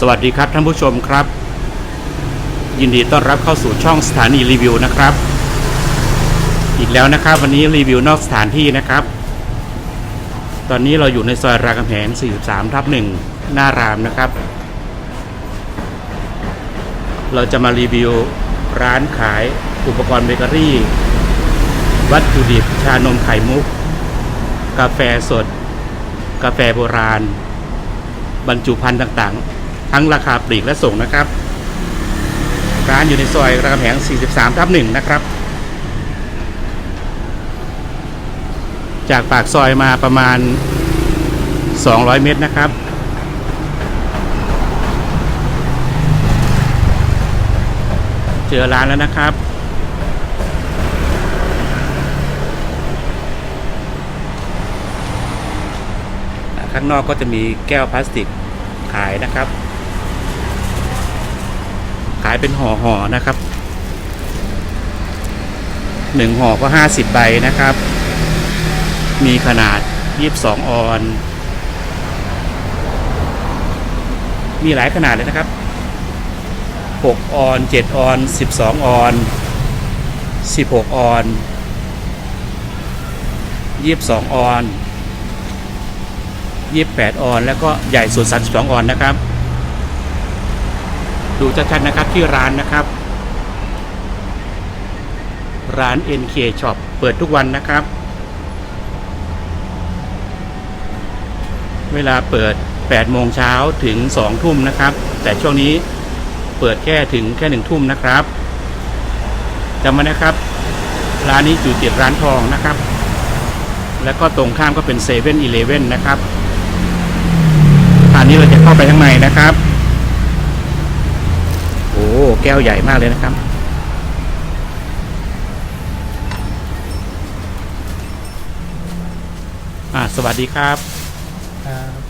สวัสดีครับท่านผู้ชมครับ ยินดีต้อนรับเข้าสู่ช่องสถานีรีวิวนะครับ อีกแล้วนะครับวันนี้รีวิวนอกสถานที่นะครับ ตอนนี้เราอยู่ในซอยรามคำแหง43 ทับ1หน้ารามนะครับ เราจะมารีวิวร้านขายอุปกรณ์เบเกอรี่ วัตถุดิบชานมไข่มุก กาแฟสด กาแฟโบราณ บรรจุภัณฑ์ต่างๆ ทั้งราคาปลีกและส่งนะครับ ร้านอยู่ในซอยรามคำแหง 43 ทับ1นะครับ จากปากซอยมาประมาณ 200 เมตรนะครับเจอร้านแล้วนะครับ ข้างนอกก็จะมีแก้วพลาสติกขายนะครับายเป็นห่อห่อๆนะครับหนึ่งห่อก็ห้าสิบใบนะครับ มีขนาดยี่สิบสองออน มีหลายขนาดเลยนะครับหกออนเจ็ดออนสิบสองออนสิบหกออนยี่สิบสองออน28ออน แล้วก็ใหญ่สุด32ออนนะครับ ดูชัดๆนะครับที่ร้านนะครับ ร้าน NK Shop เปิดทุกวันนะครับ เวลาเปิด 8 โมงเช้าถึง 2 ทุ่มนะครับ แต่ช่วงนี้เปิดแค่ถึงแค่ 1 ทุ่มนะครับจำไว้นะครับ ร้านนี้อยู่ติดร้านทองนะครับ แล้วก็ตรงข้ามก็เป็นเซเว่นอีเลเว่นนะครับอันนี้เราจะเข้าไปข้างในนะครับ ก้วใหญ่มากเลยนะครับ อ่าสวัสดีครับ ครับ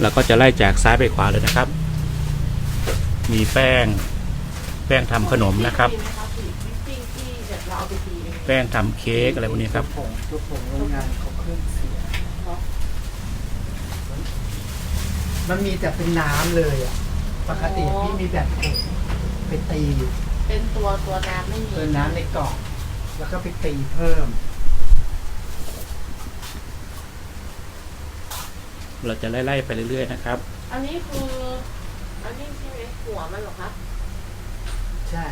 เราก็จะไล่จากซ้ายไปขวาเลยนะครับ มีแป้ง แป้งทำขนมนะครับ แป้งทำเค้กอะไรพวกนี้ครับ ผงทุกผงโรงงานเขาเครื่องเสีย มันมีแต่เป็นน้ำเลยอะ ปกติพี่มีแบบผงไปตีเป็นตัวตัวน้ำไม่มี เป็นน้ำในกล่องแล้วก็ไปตีเพิ่ม เราจะไล่ๆไปเรื่อยๆนะครับ อันนี้คือ อันนี้ใช่ไหมหัวมันเหรอครับใช่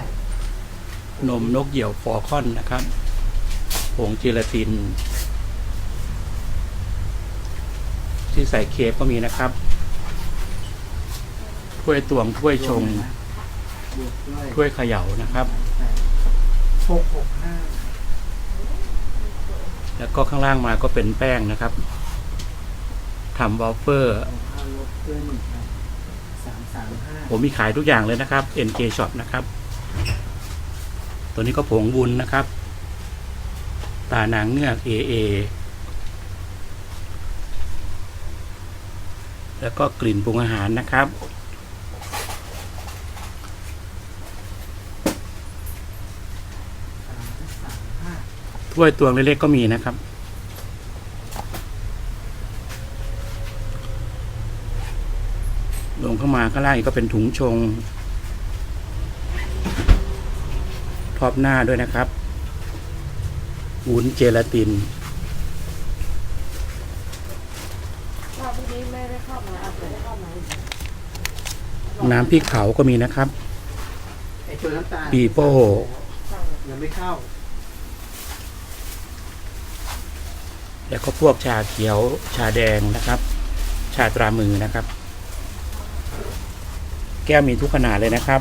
นมนกเหยี่ยวฟอร์คอนนะครับผงเจลาติน ที่ใส่เคฟก็มีนะครับ ถ้วยตวงถ้วยชงถ้วยเขย่านะครับหกหกห้าแล้วก็ข้างล่างมาก็เป็นแป้งนะครับทำวอลเฟอร์ผมมีขายทุกอย่างเลยนะครับ NK Shop นะครับ ตัวนี้ก็ผงบุญนะครับ ตานางเงือก AA แล้วก็กลิ่นปรุงอาหารนะครับ สามสามห้า ถ้วยตวงเล็กๆก็มีนะครับ ลงเข้ามาข้างล่างอีกก็เป็นถุงชงท็อปหน้าด้วยนะครับวุ้นเจลาตินรอบนี้ไม่ได้เข้ามาเอาไปได้เข้ามาน้ำพริกเผาก็มีนะครับไอตัวน้ำตาลปีโป้ยังไม่เข้า แล้วก็พวกชาเขียวชาแดงนะครับ ชาตรามือนะครับ แก้วมีทุกขนาดเลยนะครับ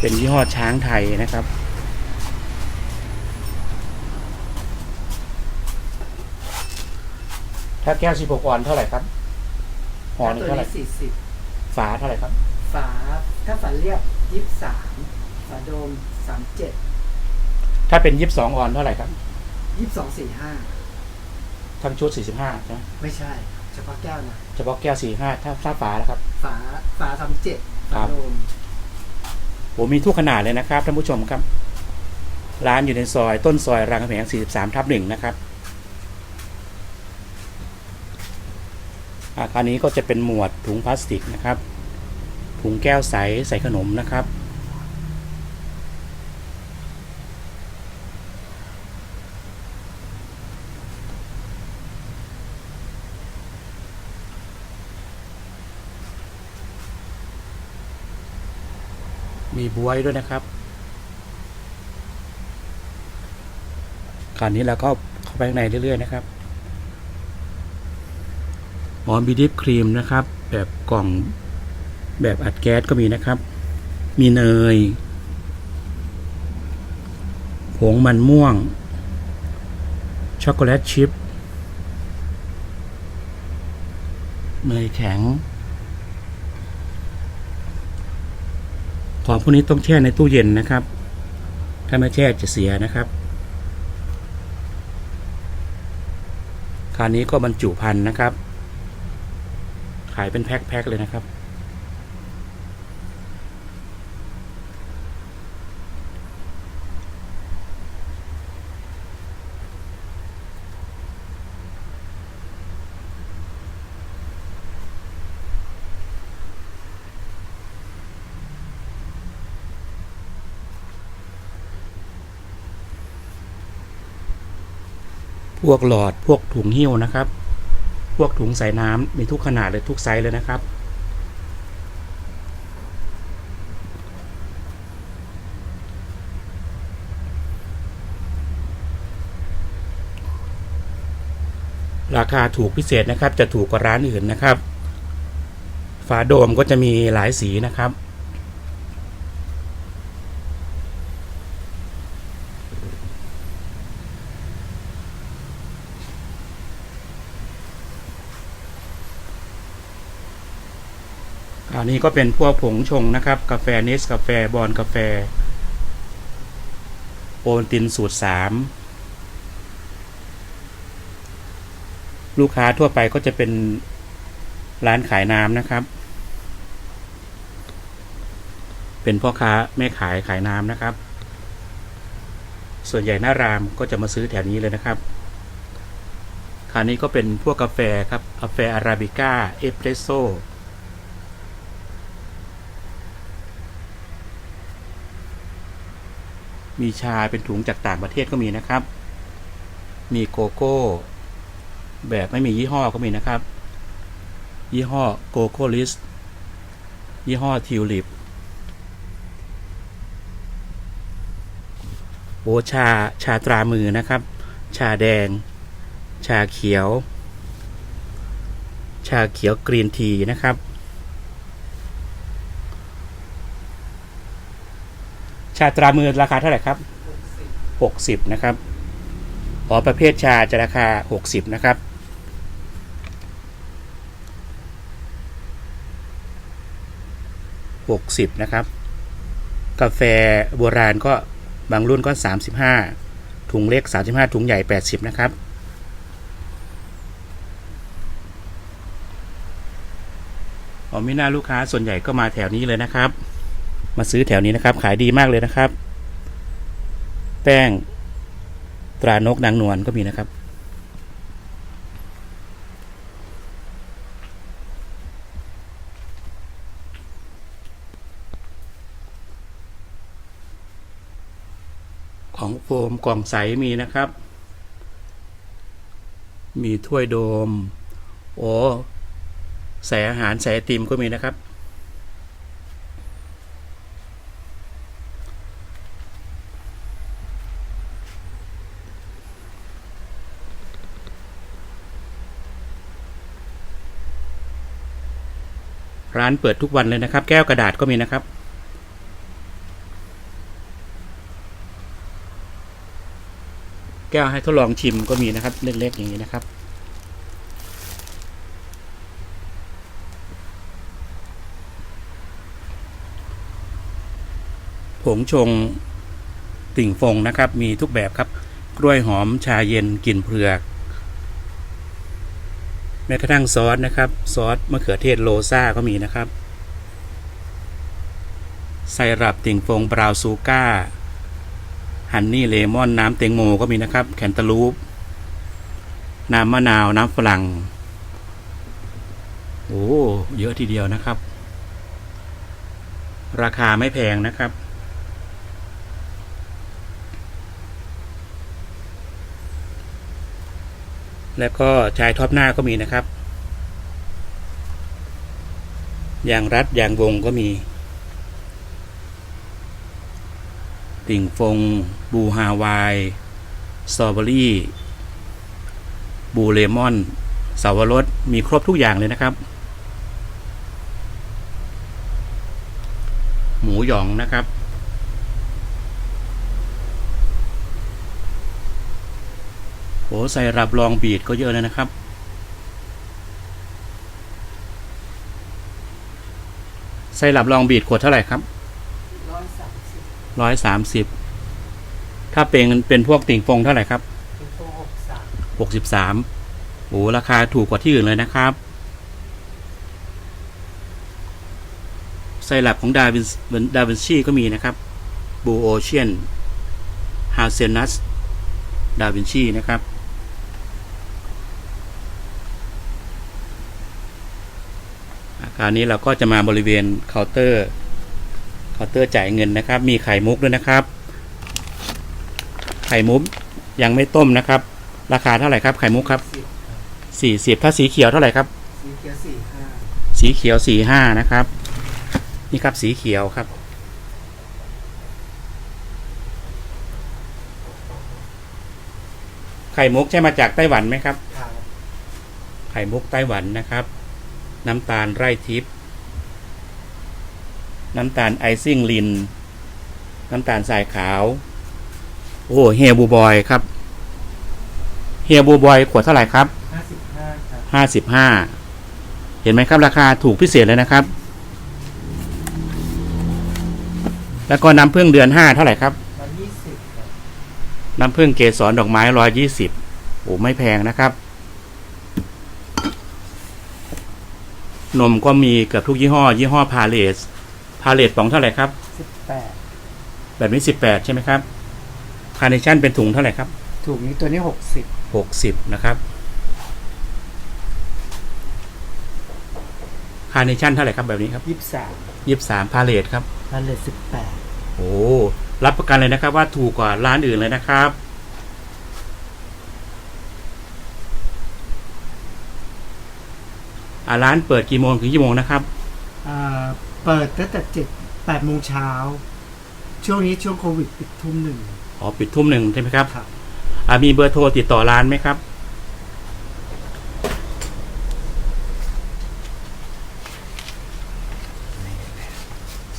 เป็นยี่ห้อช้างไทยนะครับถ้าแก้ว 16 ออนเท่าไหร่ครับห่อหนึงตัวเท่าไหร่นี้สี่สิบฝาเท่าไหร่ครับ ฝา ถ้าฝาเรียบยี่สิบสามฝาโดมสามเจ็ด ถ้าเป็น22ออนเท่าไหร่ครับยี่สิบสองสี่ห้าทั้งชุด45ใช่ไหมไม่ใช่ เฉพาะแก้วนะเฉพาะแก้ว45ถ้าถ้าฝาแล้วครับ ฝาฝาสามเจ็ดครัฝาบโดมผมมีทุกขนาดเลยนะครับท่านผู้ชมครับ ร้านอยู่ในซอย ต้นซอยรามคำแหง43ทับหนึ่งนะครับอาคารนี้ก็จะเป็นหมวดถุงพลาสติกนะครับ ถุงแก้วใสใส่ขนมนะครับ มีบวยด้วยนะครับคราวนี้เราก็เข้าไปข้างในเรื่อยๆนะครับหอมบีดิฟครีมนะครับ แบบกล่องแบบอัดแก๊สก็มีนะครับ มีเนย ผงมันม่วง ช็อกโกแลตชิพเนยแข็ง ของพวกนี้ต้องแช่ในตู้เย็นนะครับ ถ้าไม่แช่จะเสียนะครับ คราวนี้ก็บรรจุพันธ์นะครับ ขายเป็นแพ็คๆเลยนะครับ พวกหลอดพวกถุงหิ้วนะครับ พวกถุงใส่น้ำมีทุกขนาดเลยทุกไซส์เลยนะครับ ราคาถูกพิเศษนะครับ จะถูกกว่าร้านอื่นนะครับ ฝาโดมก็จะมีหลายสีนะครับ อันนี้ก็เป็นพวกผงชงนะครับ กาแฟเนสกาแฟบอลกาแฟ โอวัลตินสูตรสามลูกค้าทั่วไปก็จะเป็นร้านขายน้ำนะครับ เป็นพ่อค้าแม่ขายขายน้ำนะครับ ส่วนใหญ่หน้ารามก็จะมาซื้อแถวนี้เลยนะครับคราวนี้ก็เป็นพวกกาแฟครับ กาแฟอาราบิก้า เอสเปรสโซ มีชาเป็นถุงจากต่างประเทศก็มีนะครับ มีโกโก้ แบบไม่มียี่ห้อก็มีนะครับ ยี่ห้อโกโก้ลิสยี่ห้อทิวลิปโอชาชาตรามือนะครับ ชาแดง ชาเขียว ชาเขียวกรีนทีนะครับ ชาตรามือราคาเท่าไหร่ครับหกสิบนะครับอ๋อประเภทชาจะราคาหกสิบนะครับหกสิบนะครับ กาแฟโบราณก็บางรุ่นก็สามสิบห้าถุงเล็กสามสิบห้าถุงใหญ่แปดสิบนะครับอ๋อไม่น่าลูกค้าส่วนใหญ่ก็มาแถวนี้เลยนะครับ มาซื้อแถวนี้นะครับ ขายดีมากเลยนะครับ แป้งตรานกนางนวลก็มีนะครับ ของโฟมกล่องใสมีนะครับ มีถ้วยโดม โอ้ใส่อาหารใส่ไอติมก็มีนะครับ ร้านเปิดทุกวันเลยนะครับ แก้วกระดาษก็มีนะครับ แก้วให้ทดลองชิมก็มีนะครับ เล็กๆอย่างนี้นะครับผงชงติ่งฟงนะครับ มีทุกแบบครับ กล้วยหอมชาเย็นกลิ่นเผือก ม้กระทั่งซอสนะครับ ซอสมะเขือเทศโลซ่าก็มีนะครับ ไซรัปติ่งฟงบราวซูก้า ฮันนี่เลมอนน้ำเตงโมก็มีนะครับ แคนตาลูป น้ำมะนาว น้ำฝรั่ง โอ้ เยอะทีเดียวนะครับ ราคาไม่แพงนะครับ แล้วก็ชายท็อปหน้าก็มีนะครับ อย่างรัดอย่างวงก็มี ติ่งฟง บูฮาวายสตรอเบอรี่ บูเลมอนสาวรสมีครบทุกอย่างเลยนะครับ หมูหยองนะครับ โหใส่รับรองบีดก็เยอะเลยนะครับ ใส่รับรองบีดขวดเท่าไหร่ครับร้อยสามสิบร้อยสามสิบถ้าเป็นเป็นพวกติ่งฟงเท่าไหร่ครับเป็นโตหกสามหกสิบสามโอ้ราคาถูกกว่าที่อื่นเลยนะครับไซรัปของดาวินดาวินชีก็มีนะครับบูโอเชียนฮาเซนัสดาวินชีนะครับ อาการนี้เราก็จะมาบริเวณเคาน์เตอร์เคาน์เตอร์จ่ายเงินนะครับ มีไข่มุกด้วยนะครับ ไข่มุกยังไม่ต้มนะครับ ราคาเท่าไหร่ครับไข่มุกครับสิบสี่สิบถ้าสีเขียวเท่าไหร่ครับ สีเขียวสี่ห้าสีเขียวสี่ห้านะครับ นี่ครับสีเขียวครับ ไข่มุกใช่มาจากไต้หวันไหมครับครับไข่มุกไต้หวันนะครับ น้ำตาลไร่ทิพย์น้ำตาลไอซิ่งลิน น้ำตาลทรายขาว โอ้เฮียบูบอยครับเฮียบูบอยขวดเท่าไหร่ครับห้าสิบห้าครับห้าสิบห้าเห็นไหมครับ ราคาถูกพิเศษเลยนะครับ แล้วก็น้ำผึ้งเดือนห้าเท่าไหร่ครับร้อยยี่สิบครับน้ำผึ้งเกสรดอกไม้ร้อยยี่สิบโอ้ไม่แพงนะครับ นมก็มีเกือบทุกยี่ห้อ ยี่ห้อพาเลสพาเลสป๋องเท่าไหร่ครับ สิบแปดแบบนี้สิบแปดใช่ไหมครับคาร์เนชั่นเป็นถุงเท่าไหร่ครับถูกนี้ตัวนี้หกสิบหกสิบนะครับคาร์เนชั่นเท่าไหร่ครับแบบนี้ครับยี่สิบสามยี่สิบสามพาเลสครับ พันเลทสิบแปด โอ้รับประกันเลยนะครับว่าถูกกว่าร้านอื่นเลยนะครับ อ่าร้านเปิดกี่โมงถึงกี่โมงนะครับอ่าเปิดตั้งแต่เจ็ดแปดโมงเช้า ช่วงนี้ช่วงโควิดปิดทุ่มหนึ่งอ๋อปิดทุ่มหนึ่งใช่ไหมครับครับ อ่ามีเบอร์โทรติดต่อร้านไหมครับ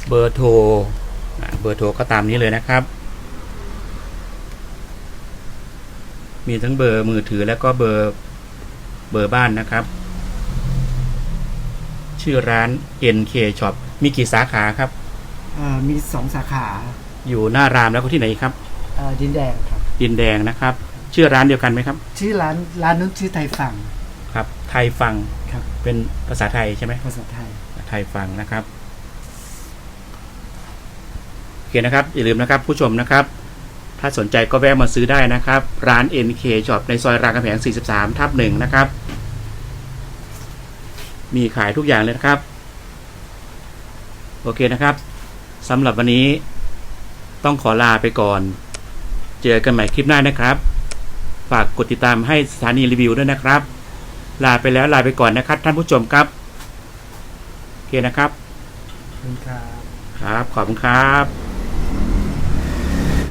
เบอร์โทรอ่าเบอร์โทรก็ตามนี้เลยนะครับ มีทั้งเบอร์มือถือแล้วก็เบอร์เบอร์บ้านนะครับ ชื่อร้าน NK Shop มีกี่สาขาครับ อ่ามีสองสาขาอยู่หน้ารามแล้วก็ที่ไหนอีกครับอ่าดินแดงครับ ดินแดงนะครับ ชื่อร้านเดียวกันไหมครับชื่อร้านร้านนู้นชื่อไทยฝั่งครับ ไทยฟังครับเป็นภาษาไทยใช่ไหม ภาษาไทย ไทยฟังนะครับโอเคนะครับ อย่าลืมนะครับผู้ชมนะครับ ถ้าสนใจก็แวะมาซื้อได้นะครับ ร้าน NK Shop ในซอยรามคำแหง43 ทับหนึ่งนะครับ มีขายทุกอย่างเลยนะครับ โอเคนะครับสำหรับวันนี้ต้องขอลาไปก่อน เจอกันใหม่คลิปหน้านะครับ ฝากกดติดตามให้สถานีรีวิวด้วยนะครับ ลาไปแล้วลาไปก่อนนะครับ ท่านผู้ชมครับ โอเคนะครับ ขอบคุณครับ ครับ ขอบคุณครับ